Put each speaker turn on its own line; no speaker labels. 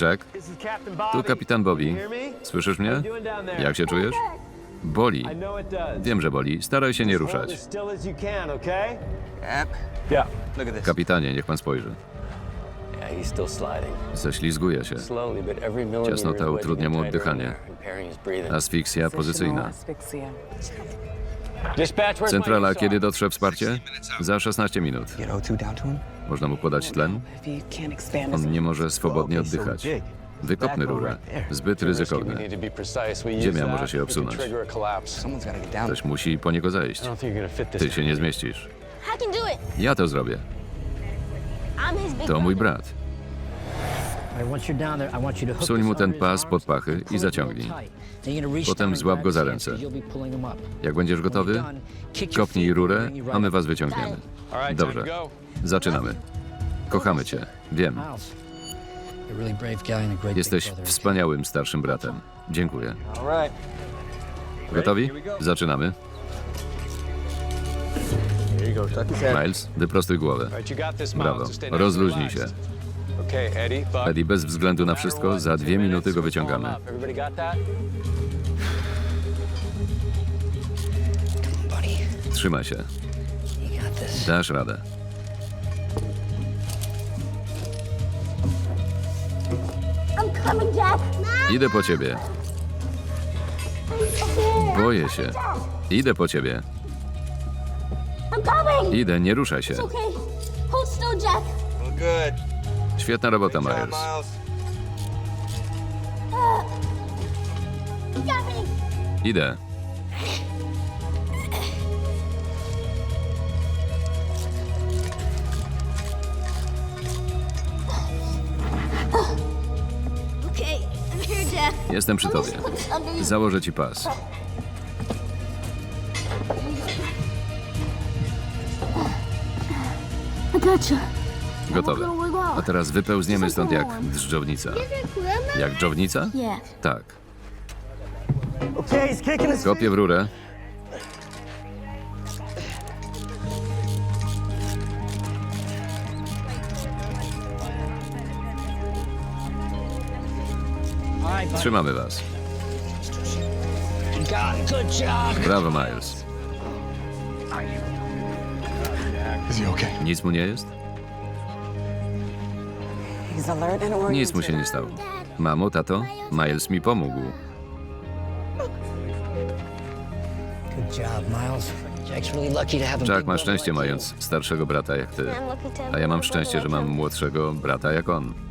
Jack,
tu kapitan Bobby. Słyszysz mnie? Jak się czujesz? Boli. Wiem, że boli. Staraj się nie ruszać. Kapitanie, niech pan spojrzy. Ześlizguje się. Ciasnota utrudnia mu oddychanie. Asfiksja pozycyjna. Centrala, kiedy dotrze wsparcie? Za 16 minut.
Get O2 down to him?
Można mu podać tlen? On nie może swobodnie oddychać. Wykopmy rurę. Zbyt ryzykowne. Ziemia może się obsunąć. Ktoś musi po niego zejść. Ty się nie zmieścisz. Ja to zrobię. To mój brat.
Wsuń mu ten pas pod pachy i zaciągnij.
Potem złap go za ręce. Jak będziesz gotowy, kopnij rurę, a my was wyciągniemy. Dobrze. Zaczynamy. Kochamy cię. Wiem. Jesteś wspaniałym starszym bratem. Dziękuję. Gotowi? Zaczynamy. Miles, wyprostuj głowę. Brawo. Rozluźnij się.
Eddie,
bez względu na wszystko, za dwie minuty go wyciągamy. Trzymaj się. Dasz radę.
Coming, Jack.
Idę po ciebie. Boję się. Idę po ciebie.
I'm coming.
Idę, nie ruszaj się.
It's okay. Hold still, Jack.
Well, good.
Świetna robota,
got me.
Idę. Jestem przy tobie. Założę ci pas. Gotowe. A teraz wypełzniemy stąd jak drżdżownica. Jak dżownica? Tak. Kopię w rurę. Trzymamy was. Brawo, Miles. Nic mu nie jest? Nic mu się nie stało. Mamo, tato, Miles mi pomógł. Jack ma szczęście mając starszego brata jak ty. A ja mam szczęście, że mam młodszego brata jak on.